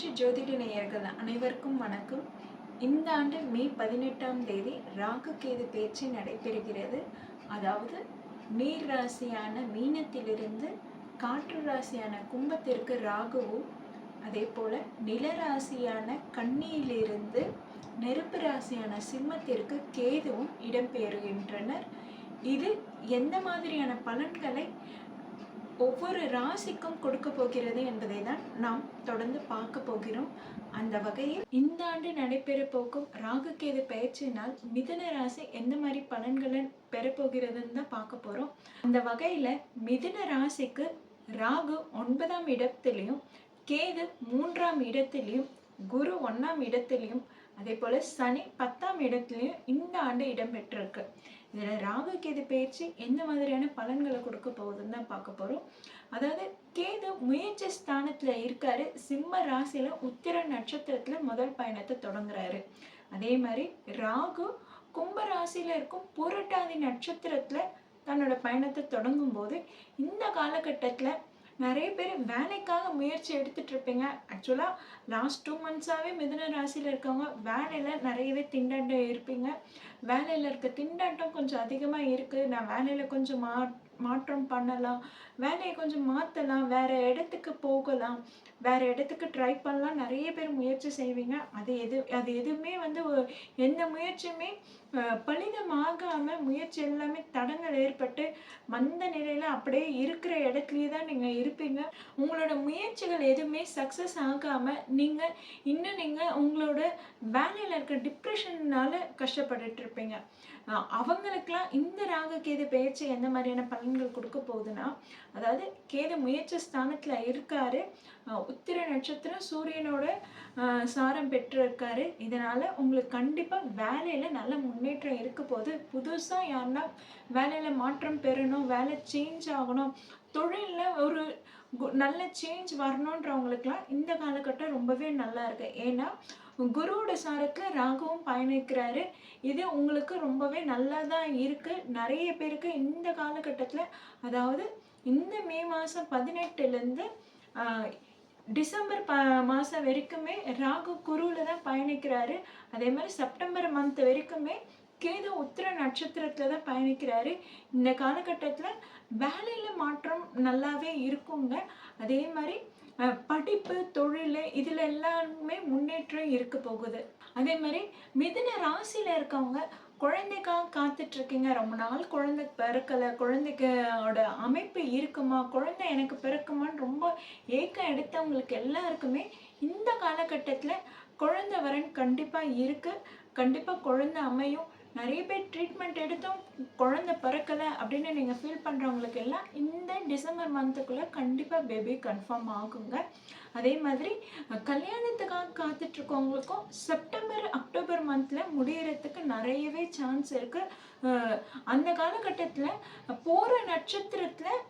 வெற்றி ஜோதிட நேயர்கள் அனைவருக்கும் வணக்கம். இந்த ஆண்டு மே பதினெட்டாம் தேதி ராகு கேது பேச்சு நடைபெறுகிறது. அதாவது நீர் ராசியான மீனத்திலிருந்து காற்று ராசியான கும்பத்திற்கு ராகுவும் அதே போல நில ராசியான கன்னியிலிருந்து நெருப்பு ராசியான சிம்மத்திற்கு கேதுவும் இடம்பெறுகின்றனர் இது எந்த மாதிரியான பலன்களை ஒவ்வொரு ராசிக்கும் கொடுக்க போகிறது என்பதை தான் நாம் தொடர்ந்து பார்க்க போகிறோம். அந்த வகையில் இந்த ஆண்டு நடைபெற போகும் ராகு கேது பயிற்சியினால் மிதுன ராசி எந்த மாதிரி பலன்களை பெறப்போகிறதுன்னு தான் பார்க்க போகிறோம் அந்த வகையில் மிதுன ராசிக்கு ராகு ஒன்பதாம் இடத்திலையும் கேது மூன்றாம் இடத்திலையும் குரு ஒன்றாம் இடத்திலையும் அதே போல் சனி பத்தாம் இடத்துலையும் இந்த ஆண்டு இடம்பெற்றிருக்கு. இதில் ராகு கேது பயிற்சி எந்த மாதிரியான பலன்களை கொடுக்க போகுதுன்னு தான் பார்க்க போகிறோம் அதாவது கேது முயற்சி ஸ்தானத்தில் இருக்காரு. சிம்ம ராசியில் உத்திர நட்சத்திரத்தில் முதல் பயணத்தை தொடங்குறாரு. அதே மாதிரி ராகு கும்ப ராசியில் இருக்கும் புரட்டாதி நட்சத்திரத்தில் தன்னோட பயணத்தை தொடங்கும் போது இந்த காலகட்டத்தில் நிறைய பேர் வேலைக்காக முயற்சி எடுத்துட்டு இருப்பீங்க. ஆக்சுவலாக லாஸ்ட் டூ மந்த்ஸாகவே மிதுன ராசியில் இருக்கவங்க வேலையில் நிறையவே திண்டாட்டம் இருப்பீங்க. வேலையில் இருக்க திண்டாட்டம் கொஞ்சம் அதிகமாக இருக்குது நான் வேலையில் கொஞ்சம் மா மாற்றம் பண்ணலாம். வேலையை கொஞ்சம் மாற்றலாம் வேறு இடத்துக்கு போகலாம். வேறு இடத்துக்கு ட்ரை பண்ணலாம். நிறைய பேர் முயற்சி செய்வீங்க. அது எது அது எதுவுமே வந்து எந்த முயற்சியுமே பலிதமாகாமல் முயற்சி எல்லாமே தடங்கள் ஏற்பட்டு மந்த நிலையில் அப்படியே இருக்கிற இடத்துலயே தான் நீங்கள் இருப்பீங்க. உங்களோட முயற்சிகள் எதுவுமே சக்ஸஸ் ஆகாமல் நீங்கள் இன்னும் நீங்கள் உங்களோட வேலையில் இருக்க டிப்ரெஷன்னால கஷ்டப்பட்டுட்டு இருப்பீங்க. அவங்களுக்கெல்லாம் இந்த ராக கேது பயிற்சி எந்த மாதிரியான பலன்கள் கொடுக்க போகுதுன்னா அதாவது கேது முயற்சி ஸ்தானத்தில் இருக்காரு. உத்திர நட்சத்திரம் சூரியனோட சாரம் சாரம் பெற்றிருக்காரு. இதனால உங்களுக்கு கண்டிப்பாக வேலையில் நல்ல முன்னேற்றம் இருக்க போது புதுசாக யாருன்னா வேலையில் மாற்றம் பெறணும் வேலை சேஞ்ச் ஆகணும் தொழிலில் ஒரு கு- நல்ல சேஞ்ச் வரணுன்றவங்களுக்குலாம் இந்த காலகட்டம் ரொம்பவே நல்லா இருக்கு. ஏன்னா குருவோட சாருக்கு ராகுவும் பயணிக்கிறாரு. இது உங்களுக்கு ரொம்பவே நல்லதா இருக்கு. நிறைய பேருக்கு இந்த காலகட்டத்தில் அதாவது இந்த மே மாதம் பதினெட்டுலேருந்து டிசம்பர் ப மாதம் வரைக்குமே ராகு குருவில் தான் பயணிக்கிறாரு. அதே மாதிரி செப்டம்பர் மந்த் வரைக்குமே கேது உத்திர நட்சத்திரத்தில் தான் பயணிக்கிறாரு. இந்த காலகட்டத்தில் வேலையில் மாற்றம் நல்லாவே இருக்குங்க. அதே மாதிரி படிப்பு தொழில் இதில் எல்லாமே முன்னேற்றம் இருக்க போகுது. அதே மாதிரி மிதின ராசியில் இருக்கவங்க குழந்தைக்காக காத்துட்ருக்கீங்க ரொம்ப நாள் குழந்தை பிறக்கலை குழந்தைக்கோட அமைப்பு இருக்குமா குழந்தை எனக்கு பிறக்குமான்னு ரொம்ப ஏக்கம் எடுத்தவங்களுக்கு எல்லாருக்குமே இந்த காலகட்டத்தில் குழந்தை வரன் கண்டிப்பாக இருக்கு. கண்டிப்பாக குழந்தை அமையும். நிறைய பேர் ட்ரீட்மெண்ட் எடுத்தும் குழந்தை பிறக்கலை அப்படின்னு நீங்கள் ஃபீல் பண்ணுறவங்களுக்கு எல்லாம் இந்த டிசம்பர் மந்த்துக்குள்ளே கண்டிப்பாக பேபி கன்ஃபார்ம் ஆகுங்க. அதே மாதிரி கல்யாணத்துக்காக காத்துட்ருக்கவங்களுக்கும் செப்டம்பர் அக்டோபர் மந்தில் முடியறதுக்கு நிறையவே சான்ஸ் இருக்குது அந்த காலகட்டத்தில் போகிற நட்சத்திரத்தில்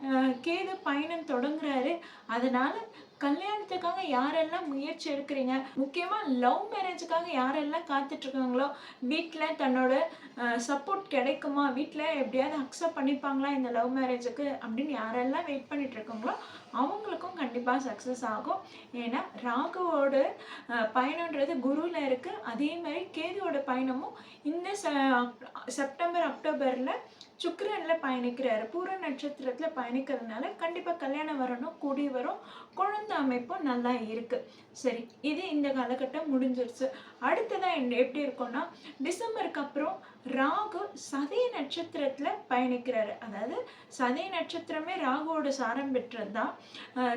கேது பயணம் தொடங்குறாரு. அதனால் கல்யாணத்துக்காக யாரெல்லாம் முயற்சி எடுக்கிறீங்க? முக்கியமாக லவ் மேரேஜுக்காக யாரெல்லாம் காத்துட்ருக்காங்களோ வீட்டில் தன்னோட சப்போர்ட் கிடைக்குமா? வீட்டில் எப்படியாவது அக்செப்ட் பண்ணிப்பாங்களா இந்த லவ் மேரேஜுக்கு அப்படின்னு யாரெல்லாம் வெயிட் பண்ணிட்டு இருக்காங்களோ அவங்களுக்கும் கண்டிப்பாக சக்ஸஸ் ஆகும். ஏன்னா ராகுவோட பயணன்றது குருவில் இருக்குது அதே மாதிரி கேதுவோட பயணமும் இந்த செப்டம்பர் அக்டோபரில் சுக்கிரனில் பயணிக்கிறாரு. பூர நட்சத்திரத்தில் பயணிக்கிறதுனால கண்டிப்பாக கல்யாணம் வரணும் கூடி வரும் குழந்தை அமைப்பும் நல்லா இருக்கு. சரி இது இந்த காலகட்டம் முடிஞ்சிருச்சு. அடுத்ததான் என்ன எப்படி இருக்கும்னா டிசம்பருக்கு அப்புறம் ராகு சதய நட்சத்திரத்தில் பயணிக்கிறாரு. அதாவது சதய நட்சத்திரமே ராகுவோட சாரம் பெற்றது? தான்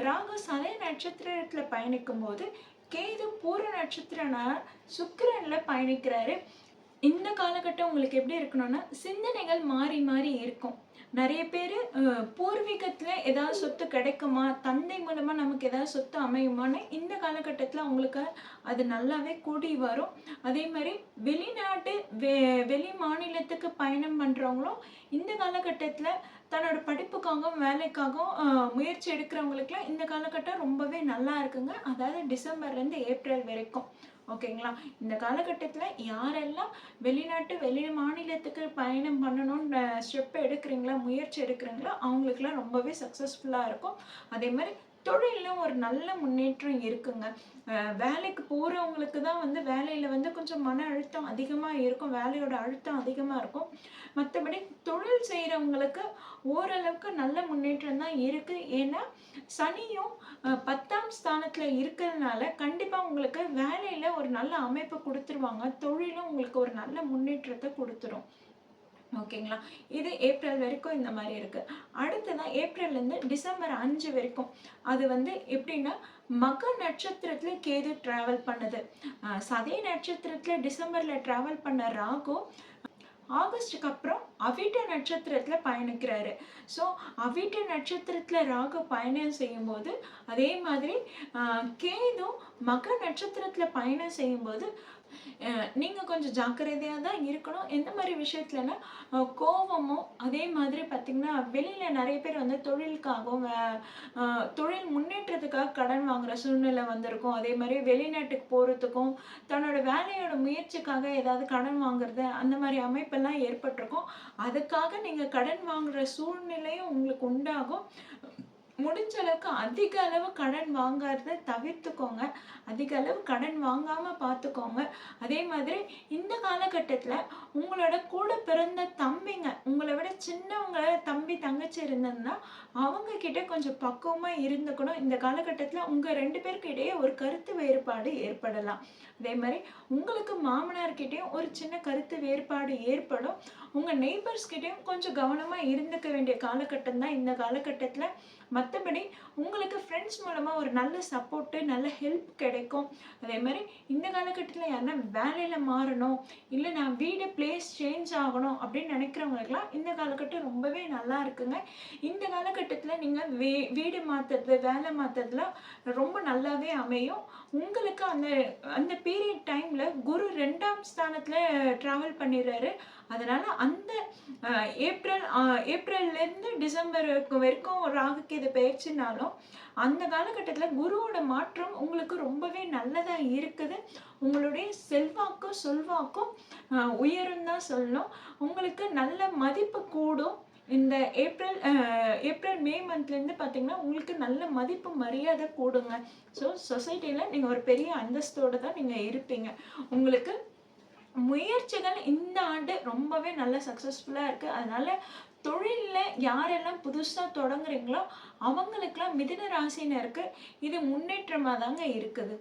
ராகு சதய நட்சத்திரத்தில் பயணிக்கும் போது கேது பூர நட்சத்திரனா சுக்கிரனில் பயணிக்கிறாரு. இந்த காலகட்டம் உங்களுக்கு எப்படி இருக்கணும்னா சிந்தனைகள் மாறி மாறி இருக்கும். நிறைய பேர் பூர்வீகத்தில் ஏதாவது சொத்து கிடைக்குமா? தந்தை மூலமாக நமக்கு ஏதாவது சொத்து அமையுமான்னு இந்த காலகட்டத்தில் அவங்களுக்கு அது நல்லாவே கூடி வரும். அதே மாதிரி வெளிநாட்டு வெ வெளி மாநிலத்துக்கு பயணம் பண்ணுறவங்களும் இந்த காலகட்டத்தில் தன்னோட படிப்புக்காகவும் வேலைக்காகவும் முயற்சி எடுக்கிறவங்களுக்குலாம் இந்த காலகட்டம் ரொம்பவே நல்லா இருக்குங்க. அதாவது டிசம்பர்லேருந்து ஏப்ரல் வரைக்கும். ஓகேங்களா? இந்த காலகட்டத்தில் யாரெல்லாம் வெளிநாட்டு வெளி மாநிலத்துக்கு பயணம் பண்ணணும்னு ஸ்டெப் எடுக்கிறீங்களா முயற்சி எடுக்கிறீங்களோ அவங்களுக்குலாம் ரொம்பவே சக்ஸஸ்ஃபுல்லாக இருக்கும். அதே மாதிரி தொழிலில் ஒரு நல்ல முன்னேற்றம் இருக்குங்க. வேலைக்கு போகிறவங்களுக்கு தான் வந்து வேலையில் வந்து கொஞ்சம் மன அழுத்தம் அதிகமாக இருக்கும். வேலையோட அழுத்தம் அதிகமாக இருக்கும். மற்றபடி தொழில் செய்கிறவங்களுக்கு ஓரளவுக்கு நல்ல முன்னேற்றம் தான் இருக்குது ஏன்னா சனியும் பத்தாம் ஸ்தானத்தில் இருக்கிறதுனால கண்டிப்பாக உங்களுக்கு வேலையில் ஒரு நல்ல அமைப்பு கொடுத்துருவாங்க. தொழிலும் உங்களுக்கு ஒரு நல்ல முன்னேற்றத்தை கொடுத்துரும். ஓகேங்களா? இது ஏப்ரல் வரைக்கும் இந்த மாதிரி இருக்குது அடுத்ததான் ஏப்ரல்லேருந்து டிசம்பர் அஞ்சு வரைக்கும். அது வந்து எப்படின்னா மகர் நட்சத்திரத்தில் கேது ட்ராவல் பண்ணுது. சதய நட்சத்திரத்தில் டிசம்பரில் ட்ராவல் பண்ண ராகு ஆகஸ்டுக்கு அப்புறம் அவிட்ட நட்சத்திரத்தில் பயணிக்கிறாரு. ஸோ அவிட்ட நட்சத்திரத்தில் ராகு பயணம் செய்யும்போது அதே மாதிரி கேதும் மக நட்சத்திரத்தில் பயணம் செய்யும்போது நீங்கள் கொஞ்சம் ஜாக்கிரதையாக தான் இருக்கணும். எந்த மாதிரி விஷயத்துலனா கோபமும் அதே மாதிரி பார்த்திங்கன்னா வெளியில் நிறைய பேர் வந்து தொழிலுக்காகவும் தொழில் முன்னேற்றத்துக்காக கடன் வாங்குகிற சூழ்நிலை வந்திருக்கும். அதே மாதிரி வெளிநாட்டுக்கு போகிறதுக்கும் தன்னோட வேலையோட முயற்சிக்காக ஏதாவது கடன் வாங்குறது அந்த மாதிரி அமைப்பெல்லாம் ஏற்பட்டிருக்கும். அதுக்காக நீங்கள் கடன் வாங்குகிற சூழ்நிலையும் உங்களுக்கு உண்டாகும். முடிஞ்ச அளவுக்கு அதிக அளவு கடன் வாங்காத தவிர்த்துக்கோங்க. அதிக அளவு கடன் வாங்காமல் பார்த்துக்கோங்க. அதே மாதிரி இந்த காலகட்டத்தில் உங்களோட கூட பிறந்த தம்பிங்க உங்களை விட சின்னவங்க தம்பி தங்கச்சி இருந்ததுன்னா அவங்க கிட்ட கொஞ்சம் பக்குவமாக இருந்துக்கணும். இந்த காலகட்டத்தில் உங்கள் ரெண்டு பேருக்கு இடையே ஒரு கருத்து வேறுபாடு ஏற்படலாம். அதே மாதிரி உங்களுக்கு மாமனார்கிட்டையும் ஒரு சின்ன கருத்து வேறுபாடு ஏற்படும். உங்கள் நெய்பர்ஸ்கிட்டையும் கொஞ்சம் கவனமாக இருந்துக்க வேண்டிய காலகட்டம் தான் இந்த காலகட்டத்தில். மற்றபடி உங்களுக்கு ஃப்ரெண்ட்ஸ் மூலமாக ஒரு நல்ல சப்போர்ட்டு நல்ல ஹெல்ப் கிடைக்கும். அதே மாதிரி இந்த காலகட்டத்தில் யாருன்னா வேலையில் மாறணும் இல்லை நான் வீடு பிளேஸ் சேஞ்ச் ஆகணும் அப்படின்னு நினைக்கிறவங்களுக்குலாம் இந்த காலகட்டம் ரொம்பவே நல்லா இருக்குங்க. இந்த காலகட்டத்தில் நீங்கள் வீ வீடு மாற்றுறது வேலை மாற்றுறதுலாம் ரொம்ப நல்லாவே அமையும். உங்களுக்கு அந்த அந்த பீரியட் டைமில் குரு ரெண்டாம் ஸ்தானத்தில் ட்ராவல் பண்ணிடுறாரு. அதனால் அந்த ஏப்ரல் ஏப்ரல்லேருந்து டிசம்பர் வரைக்கும் ராகுக்கு இது பயிற்சினாலும் அந்த காலகட்டத்தில் குருவோட மாற்றம் உங்களுக்கு ரொம்பவே நல்லதாக இருக்குது. உங்களுடைய செல்வாக்கும் சொல்வாக்கும் உயரும் தான் சொல்லணும். உங்களுக்கு நல்ல மதிப்பு கூடும். இந்த ஏப்ரல் ஏப்ரல் மே மந்த்லேருந்து பார்த்தீங்கன்னா உங்களுக்கு நல்ல மதிப்பு மரியாதை கூடுங்க. ஸோ சொசைட்டியில் நீங்கள் ஒரு பெரிய அந்தஸ்தோடு தான் நீங்கள் இருப்பீங்க. உங்களுக்கு முயற்சிகள் இந்த ஆண்டு ரொம்பவே நல்ல சக்ஸஸ்ஃபுல்லாக இருக்குது அதனால் தொழிலில் யாரெல்லாம் புதுசாக தொடங்குறீங்களோ அவங்களுக்கெல்லாம் மிதுன ராசினருக்கு இது முன்னேற்றமாக தாங்க இருக்குது.